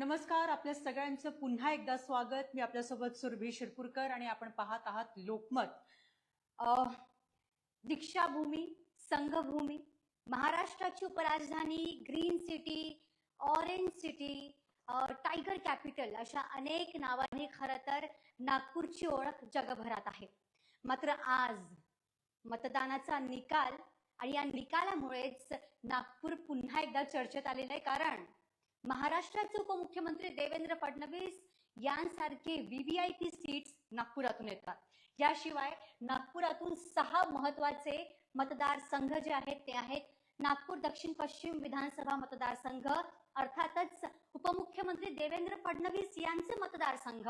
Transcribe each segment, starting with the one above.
नमस्कार आपल्या सगळ्यांचं पुन्हा एकदा स्वागत. मी आपल्यासोबत सुरभी शिरपूरकर आणि आपण पाहत आहात लोकमत. दीक्षाभूमी संघभूमी महाराष्ट्राची उपराजधानी green city orange city tiger capital अशा अनेक नावांनी खरं तर नागपूरची ओळख जगभरात आहे. मात्र आज मतदानाचा निकाल आणि या निकालामुळेच नागपूर पुन्हा एकदा चर्चेत आलेलं आहे. कारण महाराष्ट्राचे उपमुख्यमंत्री देवेंद्र फडणवीस यांसारखे व्हीव्हीआयपी सीट्स नागपुरातून येतात. याशिवाय नागपुरातून सहा महत्त्वाचे मतदारसंघ जे आहेत ते आहेत नागपूर दक्षिण पश्चिम विधानसभा मतदारसंघ अर्थातच उपमुख्यमंत्री देवेंद्र फडणवीस यांचे मतदारसंघ.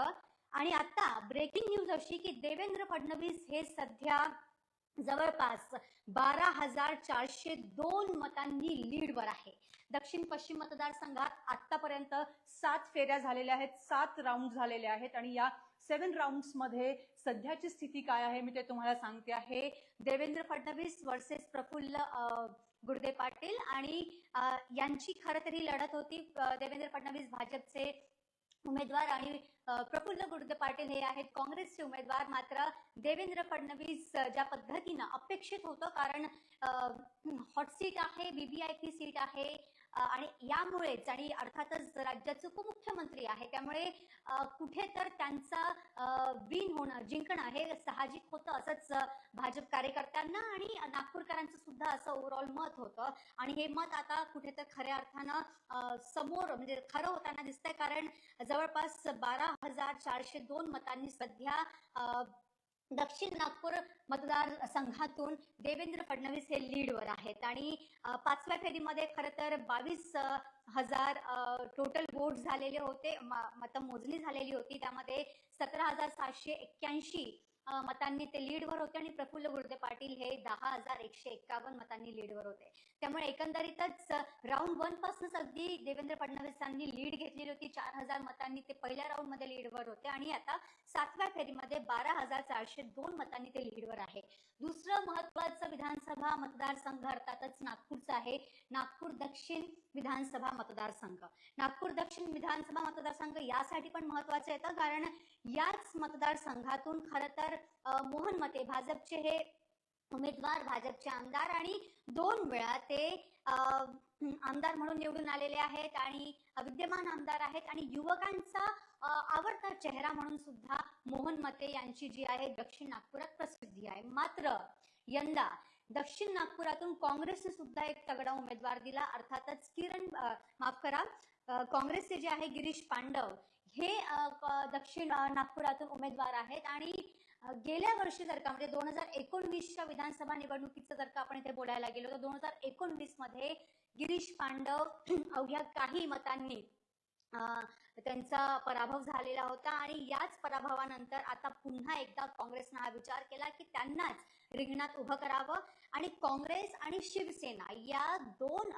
आणि आता ब्रेकिंग न्यूज अशी की देवेंद्र फडणवीस हे सध्या जवळपास बारा हजार चारशे दोन मतांनी लीडवर आहे. दक्षिण पश्चिम मतदारसंघात आतापर्यंत सात फेऱ्या झालेल्या आहेत सात राऊंड झालेले आहेत आणि या सेव्हन राऊंड्समध्ये सध्याची स्थिती काय आहे मी ते तुम्हाला सांगते आहे. देवेंद्र फडणवीस वर्सेस प्रफुल्ल अ, गुर्दे पाटील आणि यांची खरं तरी लढत होती. देवेंद्र फडणवीस भाजपचे उमेदवार आणि प्रफुल्ल गुरुदे पाटील हे आहेत. काँग्रेसचे उमेदवार मात्र देवेंद्र फडणवीस ज्या पद्धतीनं अपेक्षित होतं कारण हॉट सीट आहे बीबीआयपी सीट आहे. आणि यामुळेच आणि अर्थातच राज्याचे उपमुख्यमंत्री आहे त्यामुळे कुठे तर त्यांचा विन होणं जिंकणं हे साहजिक होतं असंच भाजप कार्यकर्त्यांना आणि नागपूरकरांचं सुद्धा असं ओव्हरऑल मत होतं. आणि हे मत आता कुठे तर खऱ्या अर्थानं समोर म्हणजे खरं होताना दिसतंय कारण जवळपास बारा हजार चारशे दोन मतांनी सध्या दक्षिण नागपूर मतदारसंघातून देवेंद्र फडणवीस हे लीडवर आहेत. आणि पाचव्या फेरीमध्ये खरं तर बावीस हजार टोटल वोट झालेले होते. मतमोजणी झालेली होती. त्यामध्ये सतरा हजार सातशे एक्क्याऐंशी मतांनी ते लीडवर होते आणि प्रफुल्ल गुर्दे पाटील हे दहा हजार एकशे एक्कावन्न मतांनी लीडवर होते. त्यामुळे एकंदरीतच राऊंड वन पासूनच अगदी देवेंद्र फडणवीसांनी लीड घेतलेली होती. चार हजार मतांनी ते पहिल्या राऊंडमध्ये लीडवर होते आणि आता सातव्या फेरीमध्ये बारा हजार चारशे दोन मतांनी ते लीडवर आहे. दुसरं महत्वाचं विधानसभा मतदारसंघ अर्थातच नागपूरचा आहे. नागपूर दक्षिण विधानसभा मतदारसंघ. नागपूर दक्षिण विधानसभा मतदारसंघ यासाठी पण महत्वाचं येतं कारण याच मतदारसंघातून खरं तर मोहन मते भाजपचे हे उमेदवार भाजपचे आमदार आणि दोन वेळा ते आमदार म्हणून निवडून आलेले आहेत आणि विद्यमान आमदार आहेत आणि युवकांचा आवडता चेहरा म्हणून सुद्धा मोहन मते यांची जी आहे दक्षिण नागपुरात प्रसिद्धी आहे. मात्र यंदा दक्षिण नागपुरातून काँग्रेसने सुद्धा एक तगडा उमेदवार दिला. अर्थातच किरण माफ करा काँग्रेसचे जे आहे गिरीश पांडव हे दक्षिण नागपुरातून उमेदवार आहेत आणि गेल्या वर्षी जर का म्हणजे दोन हजार एकोणवीसच्या विधानसभा निवडणुकीचं जर का आपण इथे बोलायला गेलो तर दोन हजार एकोणवीसमध्ये गिरीश पांडव अवघ्या काही मतांनी त्यांचा पराभव झालेला होता आणि याच पराभवानंतर आता पुन्हा एकदा काँग्रेसनं हा विचार केला की त्यांनाच रिंगणात उभं करावं. आणि काँग्रेस आणि शिवसेना या दोन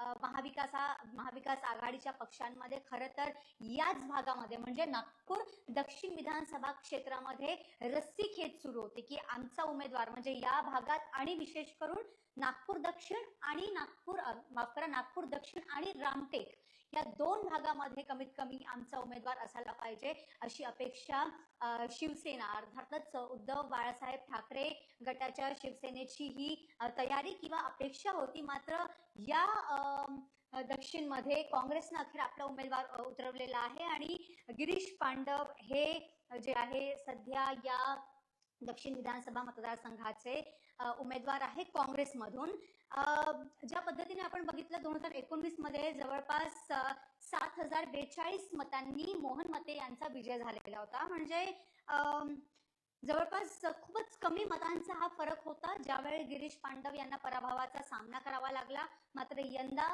महाविकासा महाविकास आघाडीच्या पक्षांमध्ये खरं तर याच भागामध्ये म्हणजे नागपूर दक्षिण विधानसभा क्षेत्रामध्ये रस्सीखेच सुरू होते की आमचा उमेदवार म्हणजे या भागात आणि विशेष करून नागपूर दक्षिण आणि नागपूर माफ करा नागपूर दक्षिण आणि रामटेक या दोन भागामध्ये कमीत कमी आमचा उमेदवार असायला पाहिजे अशी अपेक्षा शिवसेना अर्थातच उद्धव बाळासाहेब ठाकरे गटाच्या शिवसेनेची ही तयारी किंवा अपेक्षा होती. मात्र या दक्षिणमध्ये काँग्रेसनं अखेर आपला उमेदवार उतरवलेला आहे. आणि गिरीश पांडव हे जे आहे सध्या या दक्षिण विधानसभा मतदारसंघाचे उमेदवार आहेत काँग्रेसमधून. ज्या पद्धतीने आपण बघितलं दोन हजार एकोणवीसमध्ये जवळपास सात हजार बेचाळीस मतांनी मोहन मते यांचा विजय झालेला होता. म्हणजे जवळपास खूपच कमी मतांचा हा फरक होता. ज्यावेळी गिरीश पांडव यांना पराभवाचा सामना करावा लागला मात्र यंदा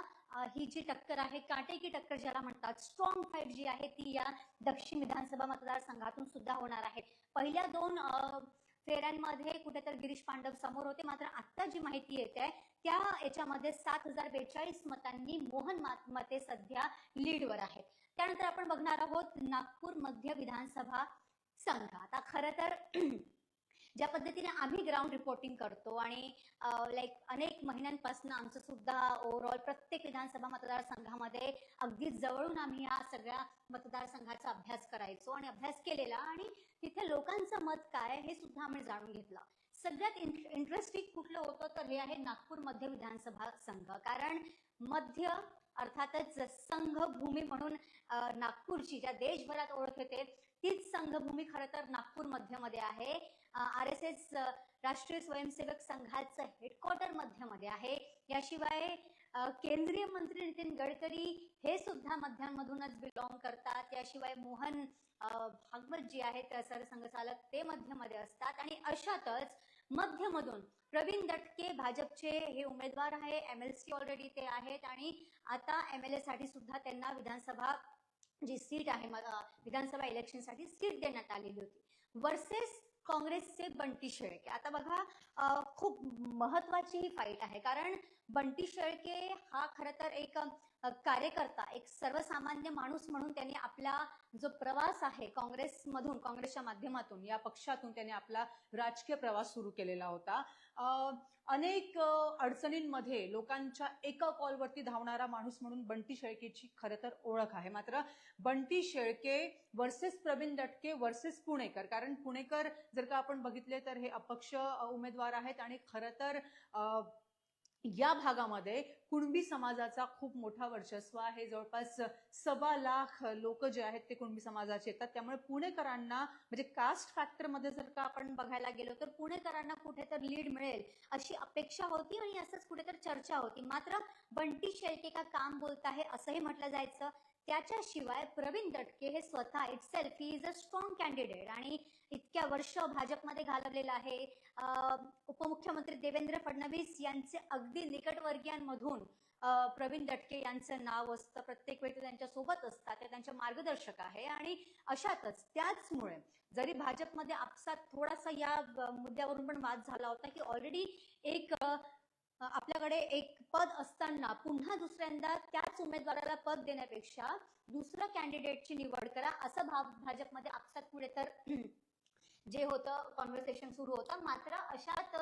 ही जी टक्कर आहे काटेकी टक्कर ज्याला म्हणतात स्ट्रॉंग फाईट जी आहे ती या दक्षिण विधानसभा मतदारसंघातून सुद्धा होणार आहे. पहिल्या दोन फेऱ्यांमध्ये कुठेतरी गिरीश पांडव समोर होते मात्र आता जी माहिती येते त्या याच्यामध्ये सात हजार बेचाळीस मतांनी मोहन मते सध्या लीडवर आहेत. त्यानंतर आपण बघणार आहोत नागपूर मध्य विधानसभा संघ आता खरं तर ज्या पद्धतीने आम्ही ग्राउंड रिपोर्टिंग करतो आणि लाईक अनेक महिन्यांपासून आमचं सुद्धा ओव्हरऑल प्रत्येक विधानसभा मतदारसंघामध्ये अगदी जवळून आम्ही या सगळ्या मतदारसंघाचा अभ्यास करायचो आणि अभ्यास केलेला आणि तिथे लोकांचं मत काय हे सुद्धा आम्ही जाणून घेतलं. सगळ्यात इंटरेस्टिंग कुठलं होतं तर हे आहे नागपूर मध्य विधानसभा संघ. कारण मध्य अर्थातच संघ भूमी म्हणून नागपूरची ज्या देशभरात ओळख येते तीच संघभूमी खरं तर नागपूर मध्यमध्ये आहे. आर एस एस राष्ट्रीय स्वयंसेवक संघाचं हेडक्वार्टर मध्यमध्ये आहे. याशिवाय केंद्रीय मंत्री नितीन गडकरी हे सुद्धा मध्यांमधूनच बिलॉंग करतात. याशिवाय मोहन भागवत जी आहेत सरसंघचालक ते मध्यमध्ये असतात. आणि अशातच मध्यमधून प्रवीण दटके भाजपचे हे उमेदवार आहे. एम एल सी ऑलरेडी ते आहेत. आणि आता एम एल ए साठी सुद्धा त्यांना विधानसभा जी सीट आहे विधानसभा इलेक्शनसाठी सीट देण्यात आलेली होती. वर्सेस काँग्रेसचे बंटी शेळके. आता बघा खूप महत्वाची ही फाईट आहे. कारण बंटी शेळके हा खर तर एक कार्यकर्ता एक सर्वसामान्य माणूस म्हणून त्यांनी आपला जो प्रवास आहे काँग्रेसमधून काँग्रेसच्या माध्यमातून या पक्षातून त्यांनी आपला राजकीय प्रवास सुरू केलेला होता. अनेक अडचणींमध्ये लोकांच्या एका कॉलवरती धावणारा माणूस म्हणून बंटी शेळकेची खरं तर ओळख आहे. मात्र बंटी शेळके वर्सेस प्रवीण दटके वर्सेस पुणेकर कारण पुणेकर जर का आपण बघितले तर हे अपक्ष उमेदवार आहेत आणि खरं तर या भागामध्ये कुणबी समाजाचा खूप मोठा वर्चस्व आहे. जवळपास सव्वा लाख लोक जे आहेत ते कुणबी समाजाचे येतात. त्यामुळे पुणेकरांना म्हणजे कास्ट फॅक्टरमध्ये जर का आपण बघायला गेलो तर पुणेकरांना कुठे तर लीड मिळेल अशी अपेक्षा होती आणि असंच कुठेतरी चर्चा होती. मात्र बंटी शेळके का काम बोलत आहे असंही म्हटलं जायचं. त्याच्याशिवाय प्रवीण दटके हे स्वतः itself he is a strong candidate आणि इतक्या वर्ष भाजपमध्ये घालवलेलं आहे. उपमुख्यमंत्री देवेंद्र फडणवीस यांचे अगदी निकटवर्गीयांमधून प्रवीण दटके यांचं नाव असतं. प्रत्येक वेळी ते त्यांच्यासोबत असतात. ते त्यांचे मार्गदर्शक आहे. आणि अशातच त्याचमुळे जरी भाजपमध्ये आपसात थोडासा या मुद्द्यावरून पण वाद झाला होता की ऑलरेडी एक आपल्याकडे एक पद असताना पुन्हा दुसऱ्यांदा त्याच उमेदवाराला पद देण्यापेक्षा दुसऱ्या कॅन्डिडेटची निवड करा असं भाव भाजपमध्ये आपसात पुढे तर जे होतं कॉन्व्हर्सेशन सुरू होतं. मात्र अशात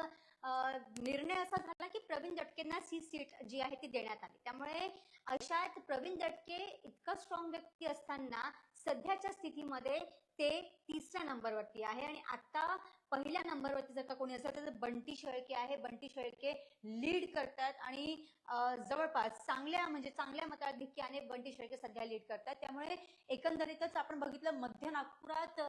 निर्णय असा झाला की प्रवीण दटकेंना सी सीट जी आहे ती देण्यात आली. त्यामुळे अशात प्रवीण दटके इतका स्ट्रॉंग व्यक्ती असताना सध्याच्या स्थितीमध्ये ते तिसऱ्या नंबरवरती आहे. आणि आता पहिल्या नंबरवरती जर का कोणी असेल तर बंटी शेळके आहे. बंटी शेळके लीड करतात आणि जवळपास चांगल्या म्हणजे चांगल्या मताधिक्याने बंटी शेळके सध्या लीड करतात. त्यामुळे एकंदरीतच आपण बघितलं मध्य नागपुरात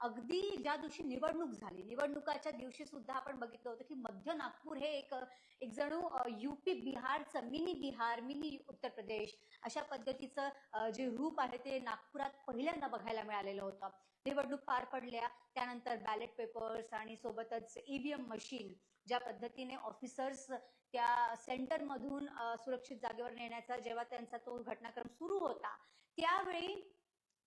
अगदी ज्या दिवशी निवडणूक झाली निवडणुकाच्या दिवशी सुद्धा आपण बघितलं होतं की मध्य नागपूर हे एक एक जणू युपी बिहारचं मिनी बिहार मिनी उत्तर प्रदेश अशा पद्धतीचं जे रूप आहे ते नागपुरात पहिल्यांदा बघायला मिळालेलं होतं. निवडणूक पार पडल्या त्यानंतर बॅलेट पेपर्स आणि सोबतच ईव्हीएम मशीन ज्या पद्धतीने ऑफिसर्स त्या सेंटरमधून सुरक्षित जागेवर नेण्याचा जेव्हा त्यांचा तो घटनाक्रम सुरू होता त्यावेळी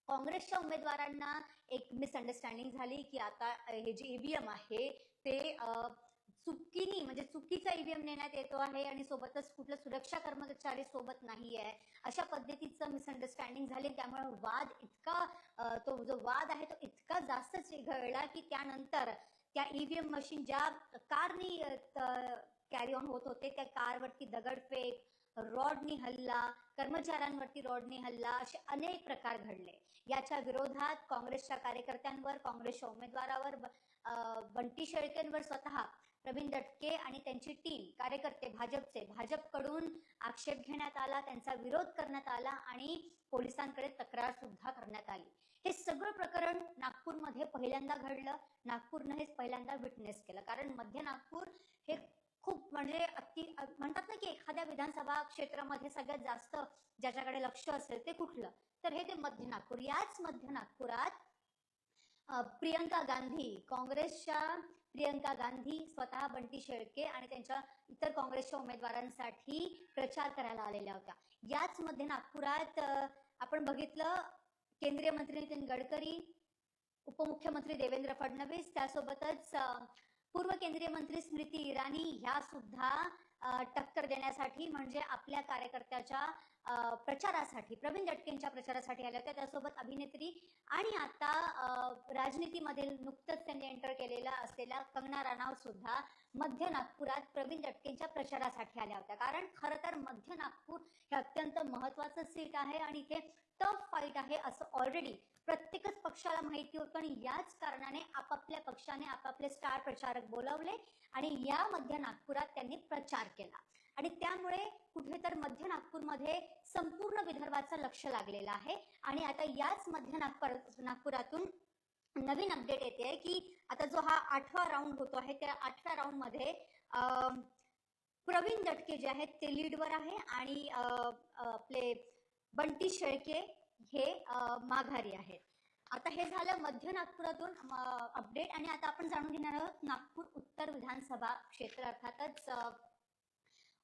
काँग्रेसच्या उमेदवारांना एक मिसअंडरस्टँडिंग झाली की आता हे जे ईव्हीएम आहे ते चुकीनी म्हणजे चुकीचा ईव्हीएम नेण्यात येतो आहे आणि सोबतच कुठलं सुरक्षा कर्मचारी सोबत नाही आहे अशा पद्धतीचं मिसअंडरस्टँडिंग झाली त्यामुळे वाद इतका तो जो वाद आहे तो इतका जास्त चिघळला की त्यानंतर त्या ईव्हीएम मशीन ज्या कारनी कॅरी ऑन होत होते त्या कारवरती दगडफेक रॉडनी हल्ला कर्मचाऱ्यांवरती रॉडनी हल्ला असे अनेक प्रकार घडले. याच्या विरोधात काँग्रेसच्या कार्यकर्त्यांवर काँग्रेसच्या उमेदवारावर बंटी शेळकेंवर स्वतः प्रवीण दटके आणि त्यांची टीम कार्यकर्ते भाजपचे. भाजपकडून आक्षेप घेण्यात आला त्यांचा विरोध करण्यात आला आणि पोलिसांकडे तक्रार सुद्धा करण्यात आली. हे सगळं प्रकरण नागपूरमध्ये पहिल्यांदा घडलं. नागपूरनं हे पहिल्यांदा विटनेस केलं. कारण मध्य नागपूर हे खूप म्हणजे अति म्हणतात ना की एखाद्या विधानसभा क्षेत्रामध्ये सगळ्यात जास्त ज्याच्याकडे लक्ष असेल ते कुठलं? तर हे ते मध्य नागपूर. याच मध्य नागपुरात प्रियंका गांधी काँग्रेसच्या प्रियंका गांधी स्वतः बंटी शेळके आणि त्यांच्या इतर काँग्रेसच्या उमेदवारांसाठी प्रचार करायला आलेल्या होत्या. याच मध्ये नागपुरात आपण बघितलं केंद्रीय मंत्री नितीन गडकरी उपमुख्यमंत्री देवेंद्र फडणवीस त्यासोबतच पूर्व केंद्रीय मंत्री स्मृती इराणी ह्या सुद्धा टक्कर देण्यासाठी म्हणजे आपल्या कार्यकर्त्याच्या प्रचारासाठी प्रवीण दटकेंच्या प्रचारासाठी आल्या होत्या. त्यासोबत अभिनेत्री आणि आता अ, राजनीतीमध्ये नुकतंच त्यांनी एंटर केलेला असलेला कंगना राणावत सुद्धा मध्य नागपुरात प्रवीण दटकेंच्या प्रचारासाठी आल्या होत्या. कारण खरं तर मध्य नागपूर हे अत्यंत महत्वाचं सीट आहे आणि इथे टफ फाईट आहे असं ऑलरेडी प्रत्येकच पक्षाला माहिती होतं आणि याच कारणाने आपापल्या पक्षाने आपापले स्टार प्रचारक बोलावले आणि या मध्य नागपुरात त्यांनी प्रचार केला. आणि त्यामुळे कुठे तर मध्य नागपूरमध्ये संपूर्ण विदर्भाचं लक्ष लागलेलं आहे. आणि आता याच मध्य नागपूर नागपुरातून नवीन अपडेट येते की आता जो हा आठवा राऊंड होतो आहे त्या आठव्या राऊंडमध्ये प्रवीण दटके जे आहेत ते लीडवर आहे आणि आपले बंटी शेळके हे माघारी आहेत. आता हे झालं मध्य नागपुरातून अपडेट आणि आता आपण जाणून घेणार आहोत नागपूर उत्तर विधानसभा क्षेत्र अर्थातच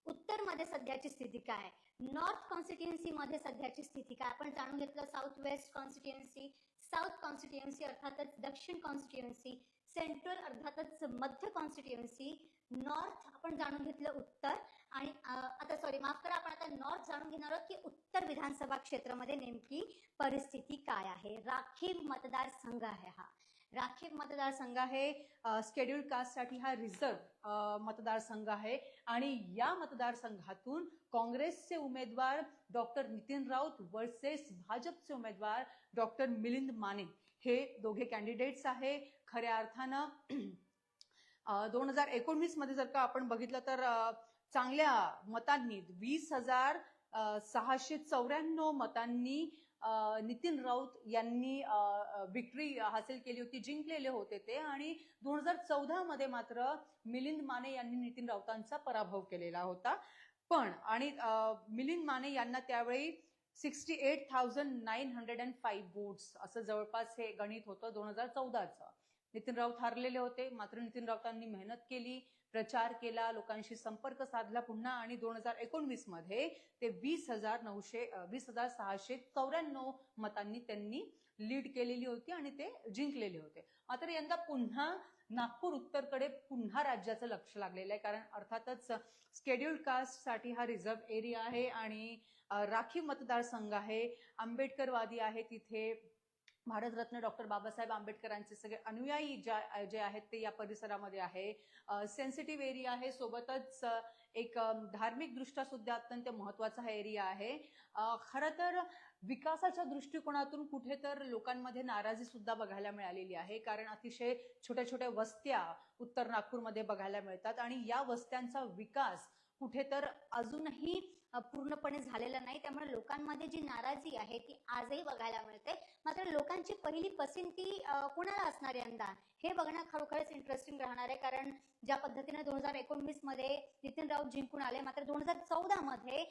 उत्तरमध्ये सध्याची स्थिती काय? आहे नॉर्थ कॉन्स्टिट्युएन्सी मध्ये सध्याची स्थिती काय? आपण जाणून घेतलं south west constituency south constituency अर्थातच दक्षिण कॉन्स्टिट्युएन्सी सेंट्रल अर्थातच मध्य कॉन्स्टिट्युएन्सी नॉर्थ आपण जाणून घेतलं उत्तर. आणि आता सॉरी माफ करा आपण आता नॉर्थ जाणून घेणार आहोत की उत्तर विधानसभा क्षेत्रामध्ये नेमकी परिस्थिती काय आहे. राखीव मतदारसंघ आहे हा. राखीव मतदारसंघ आहे स्केड्युल्ड कास्टसाठी हा रिझर्व मतदारसंघ आहे. आणि या मतदारसंघातून काँग्रेसचे उमेदवार डॉक्टर नितीन राऊत वर्सेस भाजपचे उमेदवार डॉक्टर मिलिंद माने. हे दोघे कॅन्डिडेट्स आहे. खऱ्या अर्थानं दोन हजार एकोणवीसमध्ये जर का आपण बघितलं तर चांगल्या मतांनी वीस हजार सहाशे चौऱ्याण्णव मतांनी नितीन राऊत यांनी विक्ट्री हासिल केली होती जिंकलेले होते ते. आणि दोन हजार चौदा मध्ये मात्र मिलिंद माने यांनी नितीन राऊतांचा पराभव केलेला होता. पण आणि मिलिंद माने यांना त्यावेळी sixty eight thousand nine hundred and five votes असं जवळपास हे गणित होतं दोन हजार चौदाचं. नितीन राऊत हरलेले होते. मात्र नितीन राऊतांनी मेहनत केली प्रचार केला लोकांशी संपर्क साधला पुन्हा आणि दोन हजार एकोणवीसमध्ये ते वीस हजार नऊशे वीस हजार सहाशे चौऱ्याण्णव मतांनी त्यांनी लीड केलेली होती आणि ते जिंकलेले होते. मात्र यंदा पुन्हा नागपूर उत्तरकडे पुन्हा राज्याचं लक्ष लागलेलं आहे. कारण अर्थातच स्केड्युल्ड कास्टसाठी हा रिझर्व्ह एरिया आहे आणि राखीव मतदारसंघ आहे. आंबेडकरवादी आहे तिथे. भारतरत्न डॉक्टर बाबासाहेब आंबेडकरांचे सगळे अनुयायी ज्या जे आहेत ते या परिसरामध्ये आहे. सेन्सिटिव्ह एरिया आहे. सोबतच एक अ, धार्मिक दृष्ट्या सुद्धा अत्यंत महत्त्वाचा हा एरिया आहे. खरं तर विकासाच्या दृष्टिकोनातून कुठे तर लोकांमध्ये नाराजी सुद्धा बघायला मिळालेली आहे. कारण अतिशय छोट्या छोट्या वस्त्या उत्तर नागपूरमध्ये बघायला मिळतात. आणि या वस्त्यांचा विकास कुठे तर अजूनही पूर्णपणे झालेला नाही. त्यामुळे लोकांमध्ये जी नाराजी आहे ती आजही बघायला मिळते. मात्र लोकांची पहिली पसंती कोणाला असणार यंदा? हे बघणं खरोखरच इंटरेस्टिंग राहणार आहे. कारण ज्या पद्धतीने दोन हजार एकोणवीसमध्ये नितीन राऊत जिंकून आले मात्र दोन हजार चौदा मध्ये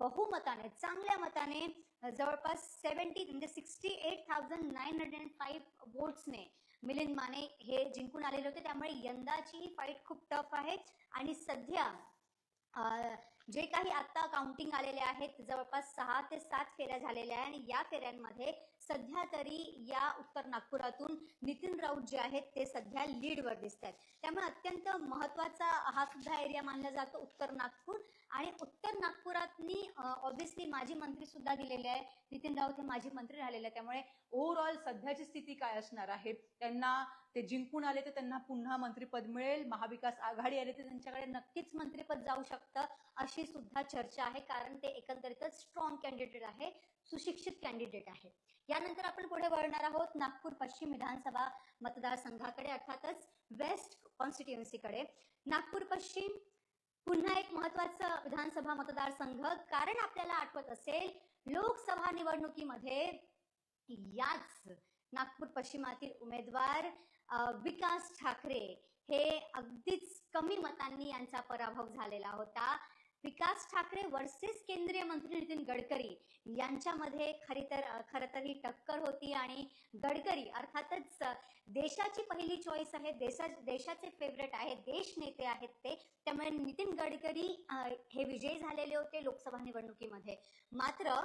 बहुमताने चांगल्या मताने जवळपास सेव्हन्टी म्हणजे sixty eight thousand nine hundred and five वोट्सने Milind Mane हे जिंकून आलेले होते. त्यामुळे यंदाची फाईट खूप टफ आहे. आणि सध्या जे काही आता काउंटिंग आलेले आहेत जवळपास सहा ते सात फेऱ्या झालेल्या आहेत आणि या फेऱ्यांमध्ये सध्या तरी या उत्तर नागपुरातून नितीन राऊत जे आहेत ते सध्या लीडवर दिसत आहेत त्यामुळे अत्यंत महत्त्वाचा हा सुद्धा एरिया मानला जातो उत्तर नागपूर. आणि उत्तर नागपुरातनी ऑब्व्हियसली माजी मंत्री सुद्धा दिलेले आहे नितीन राऊत हे माजी मंत्री राहिलेले आहे त्यामुळे ओव्हरऑल सध्याची स्थिती काय असणार आहे? त्यांना ते जिंकून आले तर त्यांना पुन्हा मंत्रीपद मिळेल. महाविकास आघाडी आले तर त्यांच्याकडे नक्कीच मंत्रीपद जाऊ शकतं अशी सुद्धा चर्चा आहे. कारण ते एकंदरीतच स्ट्रॉंग कॅन्डिडेट आहे सुशिक्षित कॅन्डिडेट आहे. यानंतर आपण पुढे वळणार आहोत नागपूर पश्चिम विधानसभा मतदारसंघाकडे अर्थातच वेस्ट कॉन्स्टिट्युएन्सीकडे नागपूर पश्चिम पुन्हा एक महत्वाचं विधानसभा मतदारसंघ. कारण आपल्याला आठवत असेल लोकसभा निवडणुकीमध्ये याच नागपूर पश्चिमातील उमेदवार विकास ठाकरे हे अगदीच कमी मतांनी यांचा पराभव झालेला होता. विकास ठाकरे वर्सेस केंद्रीय मंत्री नितीन गडकरी यांच्यामध्ये खरी तर खरं तर ही टक्कर होती आणि गडकरी अर्थातच देशाची पहिली चॉईस आहे देशा देशाचे फेवरेट आहेत देश नेते आहेत ते. त्यामुळे नितीन गडकरी हे विजयी झालेले होते लोकसभा निवडणुकीमध्ये. मात्र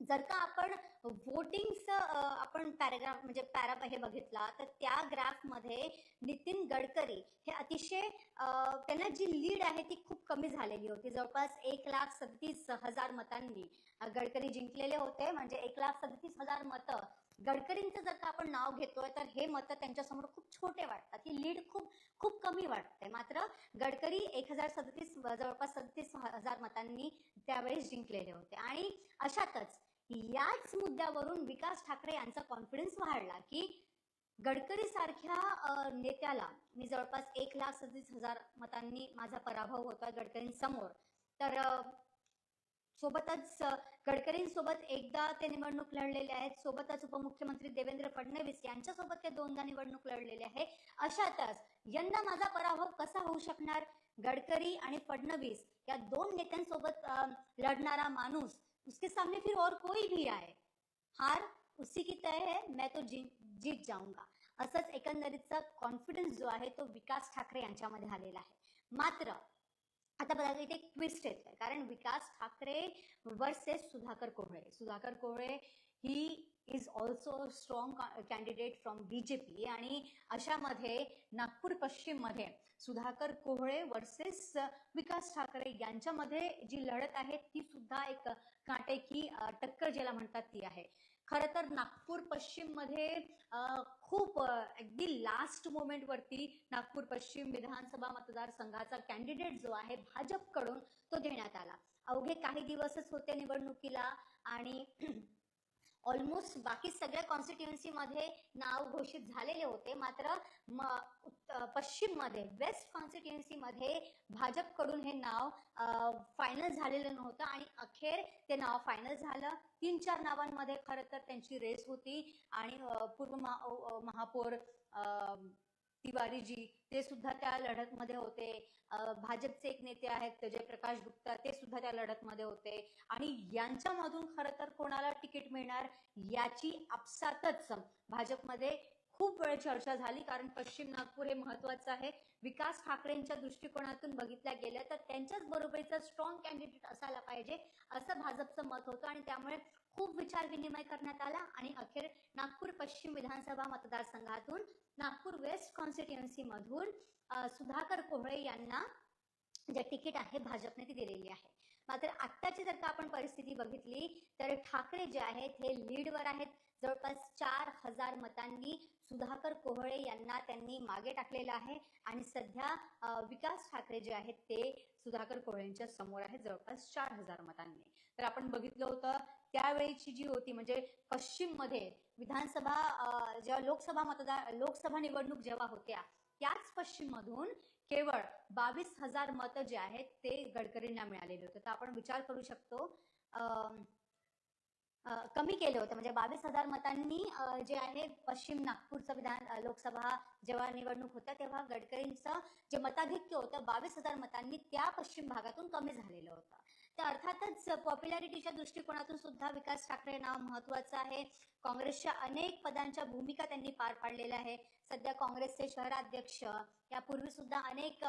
जर का आपण वोटिंगचं आपण पॅराग्राफ म्हणजे पॅरा हे बघितला तर त्या ग्राफमध्ये नितीन गडकरी हे अतिशय त्यांना जी लीड आहे ती खूप कमी झालेली होती. जवळपास एक लाख सदतीस हजार मतांनी गडकरी जिंकलेले होते. म्हणजे एक लाख सदतीस हजार मतं. गडकरींचं जर का आपण नाव घेतोय तर हे मतं त्यांच्यासमोर खूप छोटे वाटतात. ही लीड खूप खूप कमी वाटते. मात्र गडकरी एक हजार सदतीस जवळपास सदतीस हजार मतांनी त्यावेळेस जिंकलेले होते. आणि अशातच याच मुद्द्यावरून विकास ठाकरे यांचा कॉन्फिडन्स वाढला की गडकरी सारख्या नेत्याला मी जवळपास एक लाख सदतीस हजार मतांनी माझा पराभव होता गडकरींसमोर. तर सोबतच गडकरींसोबत एकदा ते निवडणूक लढलेले आहेत. सोबतच उपमुख्यमंत्री देवेंद्र फडणवीस यांच्यासोबत ते दोनदा निवडणूक लढलेले आहे. अशातच यंदा माझा पराभव कसा होऊ शकणार? गडकरी आणि फडणवीस या दोन नेत्यांसोबत लढणारा माणूस उसके सामने फिर और कोई भी आए हार उसी की तय है मैं तो जी, जीत जाऊंगा। असंच एकंदरीतचा कॉन्फिडन्स जो आहे तो विकास ठाकरे यांच्यामध्ये आलेला आहे. मात्र आता बघा इथे ट्विस्ट येतोय. कारण Vikas Thakre versus Sudhakar Kohale Sudhakar Kohale he is also strong candidate from B J P आणि अशामध्ये नागपूर पश्चिममध्ये सुधाकर कोहळे वर्सेस विकास ठाकरे यांच्यामध्ये जी लढत आहे ती सुद्धा एक काटेकी टक्कर ज्याला म्हणतात ती आहे. खरं तर नागपूर पश्चिममध्ये खूप अगदी लास्ट मोमेंट वरती नागपूर पश्चिम विधानसभा मतदारसंघाचा कॅन्डिडेट जो आहे भाजपकडून तो देण्यात आला. अवघे काही दिवसच होते निवडणुकीला आणि ऑलमोस्ट बाकी सगळ्या कॉन्स्टिट्युएन्सीमध्ये नाव घोषित झालेले होते. मात्र पश्चिममध्ये वेस्ट कॉन्स्टिट्युएन्सीमध्ये भाजपकडून हे नाव फायनल झालेलं नव्हतं आणि अखेर ते नाव फायनल झालं. तीन चार नावांमध्ये खरं तर त्यांची रेस होती आणि पूर्व महा महापौर तिवारीजी ते सुद्धा त्या लढतमध्ये होते. भाजपचे एक नेते आहेत जयप्रकाश गुप्ता ते सुद्धा त्या लढतमध्ये होते. आणि यांच्यामधून खरं तर कोणाला तिकीट मिळणार याची आपसातच भाजपमध्ये खूप वेळ चर्चा झाली कारण पश्चिम नागपूर हे महत्वाचं आहे. विकास ठाकरेंच्या दृष्टिकोनातून बघितल्या गेलं तर त्यांच्याच बरोबरीचा स्ट्रॉंग कॅन्डिडेट असायला पाहिजे असं भाजपचं मत होतं आणि त्यामुळे खूप विचार विनिमय करण्यात आला आणि अखेर नागपूर पश्चिम विधानसभा मतदारसंघातून नागपूर वेस्ट कॉन्स्टिट्युएन्सी मधून सुधाकर कोहळे यांना जे तिकीट आहे भाजपने ती दिलेली आहे. मात्र आत्ताची जर का आपण परिस्थिती बघितली तर ठाकरे जे आहेत हे लीडवर आहेत. जवळपास चार हजार मतांनी सुधाकर कोहळे यांना त्यांनी मागे टाकलेलं आहे. आणि सध्या विकास ठाकरे जे आहेत ते सुधाकर कोहळेंच्या समोर आहेत जवळपास चार हजार मतांनी. तर आपण बघितलं होतं त्यावेळीची जी होती म्हणजे पश्चिममध्ये विधानसभा जेव्हा लोकसभा मतदार लोकसभा निवडणूक जेव्हा होत्या त्याच पश्चिम मधून केवळ बावीस हजार मतं जे आहेत ते गडकरींना मिळालेले होते. तर आपण विचार करू शकतो कमी केले होते. म्हणजे बावीस हजार मतांनी जे आहे पश्चिम नागपूरचं विधान लोकसभा जेव्हा निवडणूक होत्या तेव्हा गडकरींचं जे मताधिक्य होतं बावीस हजार मतांनी त्या पश्चिम भागातून कमी झालेलं होतं. तर अर्थातच पॉप्युलॅरिटीच्या दृष्टिकोनातून सुद्धा विकास ठाकरे नाव महत्वाचं आहे. काँग्रेसच्या अनेक पदांच्या भूमिका त्यांनी पार पाडलेल्या आहे. सध्या काँग्रेसचे शहराध्यक्ष यापूर्वी सुद्धा अनेक जे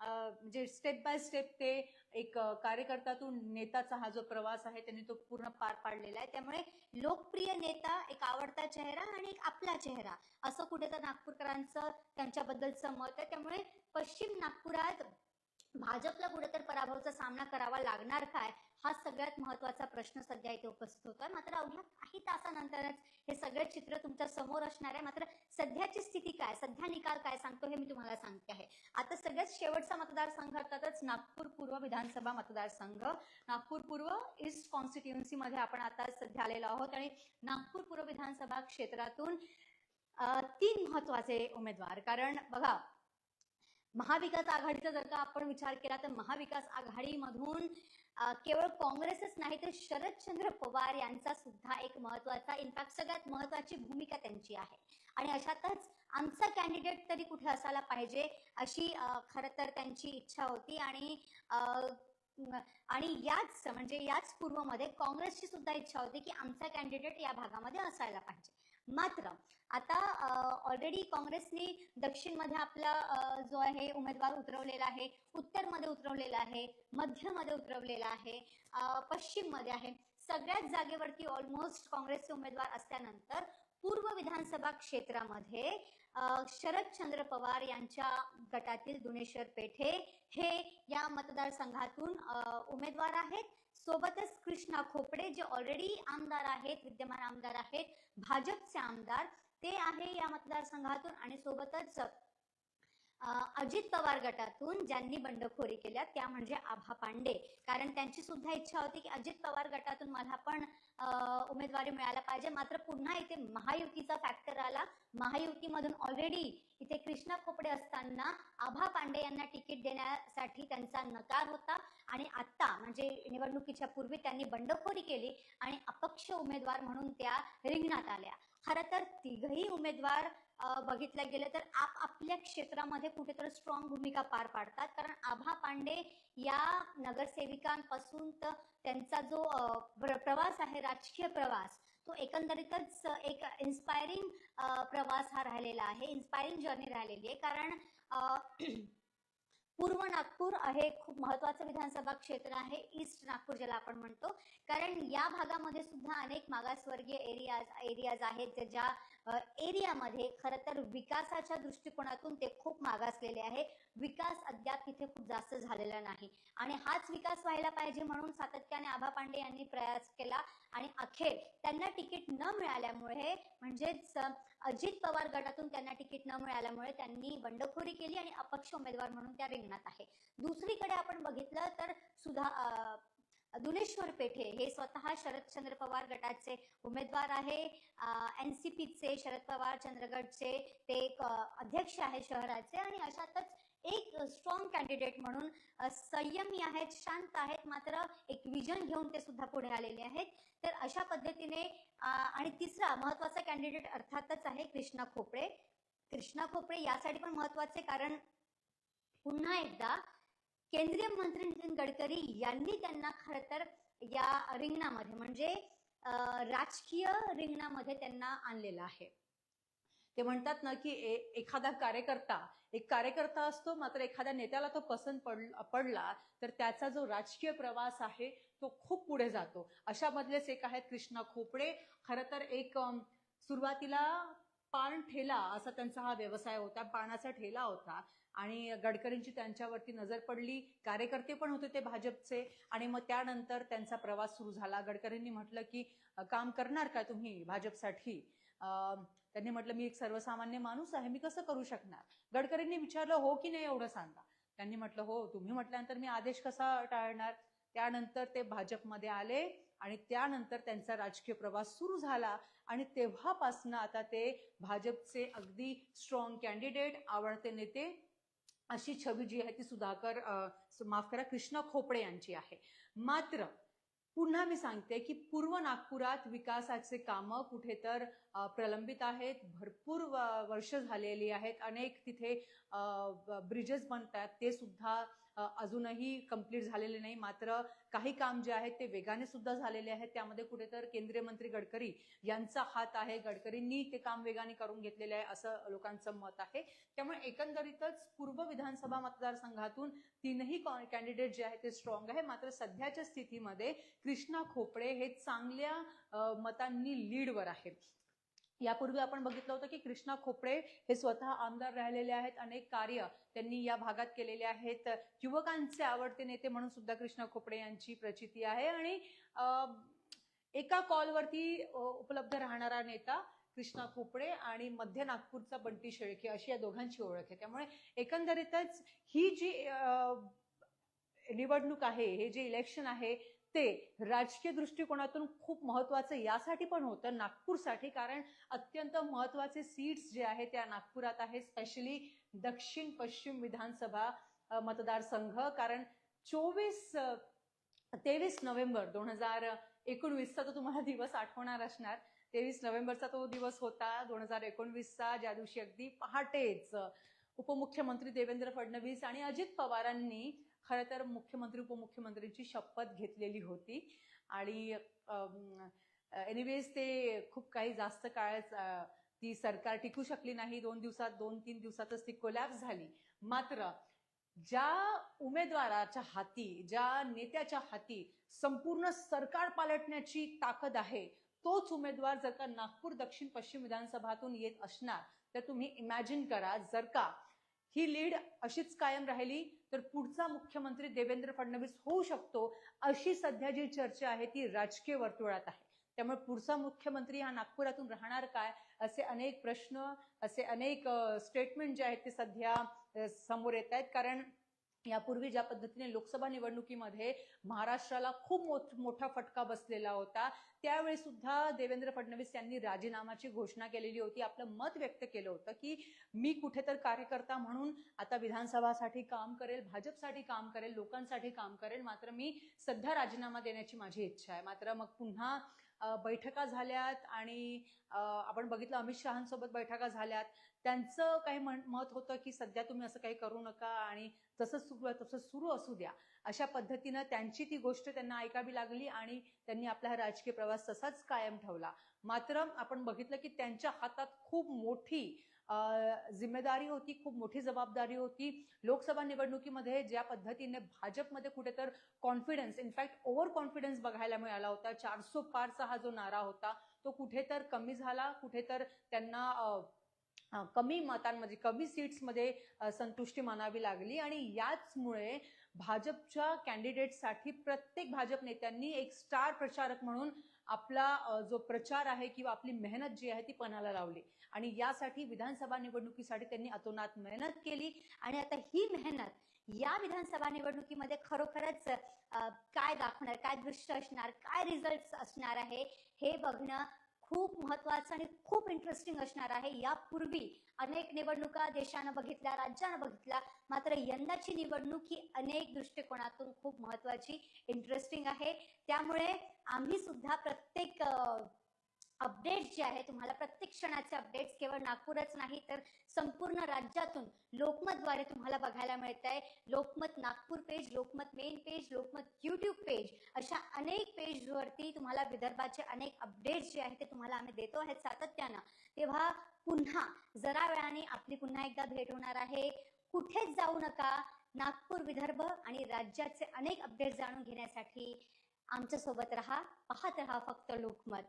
म्हणजे स्टेप बाय स्टेप ते एक अ, कार्यकर्त्यातून नेताचा हा जो प्रवास आहे त्यांनी तो पूर्ण पार पाडलेला आहे. त्यामुळे लोकप्रिय नेता एक आवडता चेहरा आणि एक आपला चेहरा असं कुठे तर नागपूरकरांचं त्यांच्याबद्दलचं मत आहे. त्यामुळे पश्चिम नागपुरात भाजपला कुठेतरी पराभवाचा सामना करावा लागणार काय? हा सगळ्यात महत्त्वाचा प्रश्न सध्या इथे उपस्थित होता मात्र अवघ्या काही तासानंतरच हे सगळं चित्र तुमच्यासमोर असणार आहे. मात्र सध्याची स्थिती काय? सध्या निकाल काय सांगतो हे मी तुम्हाला सांगते आहे. आता सगळ्यात शेवटचा मतदारसंघ अर्थातच नागपूर पूर्व विधानसभा मतदारसंघ. नागपूर पूर्व ईस्ट कॉन्स्टिट्युएन्सी मध्ये आपण आता सध्या आलेलो आहोत आणि नागपूर पूर्व विधानसभा क्षेत्रातून तीन महत्त्वाचे उमेदवार. कारण बघा महाविकास आघाडीचा जर का आपण विचार केला तर महाविकास आघाडीमधून केवळ काँग्रेसच नाही तर शरदचंद्र पवार यांचा सुद्धा एक महत्त्वाचा इनफॅक्ट सगळ्यात महत्वाची भूमिका त्यांची आहे. आणि अशातच आमचा कॅन्डिडेट तरी कुठे असायला पाहिजे अशी खर खरं तर त्यांची इच्छा होती. आणि आणि याच म्हणजे याच पूर्वमध्ये काँग्रेसची सुद्धा इच्छा होती की आमचा कॅन्डिडेट या भागामध्ये असायला पाहिजे. मात्र आता ऑलरेडी काँग्रेसने दक्षिणमध्ये आपला जो आहे उमेदवार उतरवलेला आहे उत्तरमध्ये उतरवलेला आहे मध्यमध्ये उतरवलेला आहे पश्चिममध्ये आहे. सगळ्याच जागेवरती ऑलमोस्ट काँग्रेसचे उमेदवार असल्यानंतर पूर्व विधानसभा क्षेत्रामध्ये शरदचंद्र पवार यांच्या गटातील दुनेश्वर पेठे हे या मतदारसंघातून उमेदवार आहेत. सोबतच कृष्णा खोपडे जे ऑलरेडी आमदार आहेत विद्यमान आमदार आहेत भाजपचे आमदार ते आहे या मतदारसंघातून आणि सोबतच अजित पवार गटातून ज्यांनी बंडखोरी केल्या त्या म्हणजे आभा पांडे. कारण त्यांची सुद्धा इच्छा होती की अजित पवार गटातून मला पण उमेदवारी मिळायला पाहिजे. मात्र पुन्हा इथे महायुतीचा फॅक्टर आला. महायुतीमधून ऑलरेडी इथे कृष्णा खोपडे असताना आभा पांडे यांना तिकीट देण्यासाठी त्यांचा नकार होता. आणि आता म्हणजे निवडणुकीच्या पूर्वी त्यांनी बंडखोरी केली आणि अपक्ष उमेदवार म्हणून त्या रिंगणात आल्या. खरं तर तिघही उमेदवार बघितलं गेलं तर आप आपल्या क्षेत्रामध्ये कुठेतरी स्ट्रॉंग भूमिका पार पाडतात. कारण आभा पांडे या नगरसेविकांपासून तर त्यांचा जो प्रवास आहे राजकीय प्रवास तो एकंदरीतच एक इन्स्पायरिंग प्रवास हा राहिलेला आहे. इन्स्पायरिंग जर्नी राहिलेली आहे. कारण पूर्व नागपूर हे खूप महत्वाचं विधानसभा क्षेत्र आहे. ईस्ट नागपूर ज्याला आपण म्हणतो. कारण या भागामध्ये सुद्धा अनेक मागासवर्गीय एरियाज एरियाज आहेत ज्या एरियामध्ये खरं तर विकासाच्या दृष्टिकोनातून ते खूप मागासलेले आहे. विकास अद्याप तिथे खूप जास्त झालेला नाही. आणि हाच विकास व्हायला पाहिजे म्हणून सातत्याने आभा पांडे यांनी प्रयास केला आणि अखेर त्यांना तिकीट न मिळाल्यामुळे म्हणजेच अजित पवार गटातून त्यांना तिकीट न मिळाल्यामुळे त्यांनी बंडखोरी केली आणि अपक्ष उमेदवार म्हणून त्या रिंगणात आहे. दुसरीकडे आपण बघितलं तर सुधा दुलेश्वर दुनेश्वर पेठे हे स्वतः शरदचंद्र पवार गटाचे उमेदवार आहे. एन सी पीचे शरद पवार चंद्रगडचे ते एक अध्यक्ष आहे शहराचे आणि अशातच एक स्ट्रॉंग कॅन्डिडेट म्हणून संयमी आहेत शांत आहेत मात्र एक विजन घेऊन ते सुद्धा पुढे आलेले आहेत. तर अशा पद्धतीने आणि तिसरा महत्त्वाचा कॅन्डिडेट अर्थातच आहे कृष्णा खोपडे कृष्णा खोपडे यासाठी पण महत्त्वाचे कारण पुन्हा एकदा केंद्रीय मंत्री नितीन गडकरी यांनी त्यांना खर तर या रिंगणामध्ये म्हणजे राजकीय रिंगणामध्ये त्यांना आणलेलं आहे. ते म्हणतात ना की ए- एखादा कार्यकर्ता एक कार्यकर्ता असतो मात्र एखाद्या नेत्याला तो पसंत पड पडला तर त्याचा जो राजकीय प्रवास आहे तो खूप पुढे जातो. अशा मधलेच एक आहेत कृष्णा खोपडे. खरं तर एक सुरुवातीला पान ठेला असा त्यांचा हा व्यवसाय होता पानाचा ठेला होता. आणि गडकरींची त्यांच्यावरती नजर पडली. कार्यकर्ते पण होते ते भाजपचे. आणि मग त्यानंतर त्यांचा प्रवास सुरू झाला. गडकरींनी म्हटलं की काम करणार का तुम्ही भाजपसाठी? त्यांनी म्हटलं मी एक सर्वसामान्य माणूस आहे. मी कसं करू शकणार? गडकरींनी विचारलं हो की नाही एवढं सांगा? त्यांनी म्हटलं हो तुम्ही म्हटल्यानंतर मी आदेश कसा टाळणार? त्यानंतर ते भाजपमध्ये आले आणि त्यानंतर त्यांचा राजकीय प्रवास सुरू झाला. आणि तेव्हापासनं आता ते भाजपचे अगदी स्ट्रॉंग कॅन्डिडेट आवडते नेते अशी छवी जी आहे ती सुधाकर माफ करा कृष्णा खोपडे यांची आहे. मात्र पुन्हा मी सांगते की पूर्व नागपुरात विकासाचे कामं कुठे तर प्रलंबित आहेत भरपूर व- वर्ष झालेली आहेत. अनेक तिथे ब्रिजेस बनतात ते सुद्धा अजूनही कंप्लीट झालेले नाही. मात्र काही काम जे आहेत ते वेगाने सुद्धा झालेले आहेत. त्यामध्ये कुठे तर केंद्रीय मंत्री गडकरी यांचा हात आहे. गडकरींनी ते काम वेगाने करून घेतलेले आहे असं लोकांचं मत आहे. त्यामुळे एकंदरीतच पूर्व विधानसभा मतदारसंघातून तीनही कॅन्डिडेट जे आहेत ते स्ट्रॉंग आहे. मात्र सध्याच्या स्थितीमध्ये कृष्णा खोपडे हे चांगल्या मतांनी लीडवर आहेत. यापूर्वी आपण बघितलं होतं की कृष्णा खोपडे हे स्वतः आमदार राहिलेले आहेत. अनेक कार्य त्यांनी या भागात केलेले आहेत. युवकांचे आवडते नेते म्हणून सुद्धा कृष्णा खोपडे यांची प्रचिती आहे. आणि एका कॉलवरती उपलब्ध राहणारा नेता कृष्णा खोपडे आणि मध्य नागपूरचा बंटी शेळके अशी या दोघांची ओळख आहे. त्यामुळे एकंदरीतच ही जी निवडणूक आहे हे जे इलेक्शन आहे ते राजकीय दृष्टिकोनातून खूप महत्वाचं यासाठी पण होतं नागपूरसाठी कारण अत्यंत महत्त्वाचे सीट्स जे आहेत त्या नागपुरात आहे स्पेशली दक्षिण पश्चिम विधानसभा मतदारसंघ. कारण चोवीस तेवीस नोव्हेंबर दोन हजार एकोणवीसचा तो तुम्हाला दिवस आठवणार असणार. तेवीस नोव्हेंबरचा तो दिवस होता दोन हजार एकोणवीसचा ज्या दिवशी अगदी पहाटेच उपमुख्यमंत्री देवेंद्र फडणवीस आणि अजित पवारांनी खरं तर मुख्यमंत्री उपमुख्यमंत्र्यांची शपथ घेतलेली होती. आणि एनिवेज ते खूप काही जास्त काळ ती सरकार टिकू शकली नाही. दोन दिवसात दोन तीन दिवसातच ती कोलॅप्स झाली. मात्र ज्या उमेदवाराच्या हाती ज्या नेत्याच्या हाती संपूर्ण सरकार पालटण्याची ताकद आहे तोच उमेदवार जर का नागपूर दक्षिण पश्चिम विधानसभातून येत असणार तर तुम्ही इमॅजिन करा जर का ही लीड अशीच कायम राहिली तर पुढचा मुख्यमंत्री देवेंद्र फडणवीस होऊ शकतो अशी सध्या जी चर्चा आहे ती राजकीय वर्तुळात आहे. त्यामुळे पुढचा मुख्यमंत्री हा नागपुरातून राहणार काय असे अनेक प्रश्न असे अनेक स्टेटमेंट जे आहेत ते सध्या समोर येत आहेत. कारण यापूर्वी ज्या पद्धतीने लोकसभा निवडणुकीमध्ये महाराष्ट्राला खूप मोठ मोठा फटका बसलेला होता त्यावेळी सुद्धा देवेंद्र फडणवीस यांनी राजीनामाची घोषणा केलेली होती. आपलं मत व्यक्त केलं होतं की मी कुठे तर कार्यकर्ता म्हणून आता विधानसभासाठी काम करेल भाजपसाठी काम करेल लोकांसाठी काम करेल मात्र मी सध्या राजीनामा देण्याची माझी इच्छा आहे. मात्र मग पुन्हा बैठका झाल्यात आणि आपण बघितलं अमित शहांसोबत बैठका झाल्यात. त्यांचं काही म्हण- मत होतं की सध्या तुम्ही असं काही करू नका आणि जसं सुरू आहे तसं सुरू असू द्या. अशा पद्धतीनं त्यांची ती गोष्ट त्यांना ऐकावी लागली आणि त्यांनी आपला हा राजकीय प्रवास तसाच कायम ठेवला. मात्र आपण बघितलं की त्यांच्या हातात खूप मोठी जिम्मेदारी होती खूप मोठी जबाबदारी होती. लोकसभा निवडणुकीमध्ये ज्या पद्धतीने भाजपमध्ये कुठे तर कॉन्फिडन्स इनफॅक्ट ओव्हर कॉन्फिडन्स बघायला मिळाला होता. चारसो पारचा हा जो नारा होता तो कुठे तर कमी झाला. कुठे तर त्यांना कमी मतांमध्ये कमी सीट्समध्ये संतुष्टी मानावी लागली. आणि याचमुळे भाजपच्या कॅन्डिडेटसाठी प्रत्येक भाजप नेत्यांनी एक स्टार प्रचारक म्हणून आपला जो प्रचार आहे किंवा आपली मेहनत जी आहे ती पणाला लावली. आणि यासाठी विधानसभा निवडणुकीसाठी त्यांनी अतोनात मेहनत केली. आणि आता ही मेहनत या विधानसभा निवडणुकीमध्ये खरोखरच काय दाखवणार काय दृश्य असणार काय रिझल्ट असणार आहे हे बघणं खूप महत्वाचं आणि खूप इंटरेस्टिंग असणार आहे. यापूर्वी अनेक निवडणुका देशानं बघितल्या राज्यानं बघितल्या. मात्र यंदाची निवडणूक ही अनेक दृष्टिकोनातून खूप महत्वाची इंटरेस्टिंग आहे. त्यामुळे आम्ही सुद्धा प्रत्येक अपडेट्स जे आहे तुम्हाला प्रत्येक क्षणाचे अपडेट्स केवळ नागपूरच नाही तर संपूर्ण राज्यातून लोकमतद्वारे तुम्हाला बघायला मिळत आहे Lokmat Nagpur page Lokmat main page Lokmat YouTube page अशा अनेक पेजवरती तुम्हाला विदर्भाचे अनेक अपडेट्स जे आहेत ते तुम्हाला आम्ही देतो आहेत सातत्यानं. तेव्हा पुन्हा जरा वेळाने आपली पुन्हा एकदा भेट होणार आहे. कुठेच जाऊ नका. नागपूर विदर्भ आणि राज्याचे अनेक अपडेट्स जाणून घेण्यासाठी आमच्यासोबत राहा. पाहत राहा फक्त लोकमत.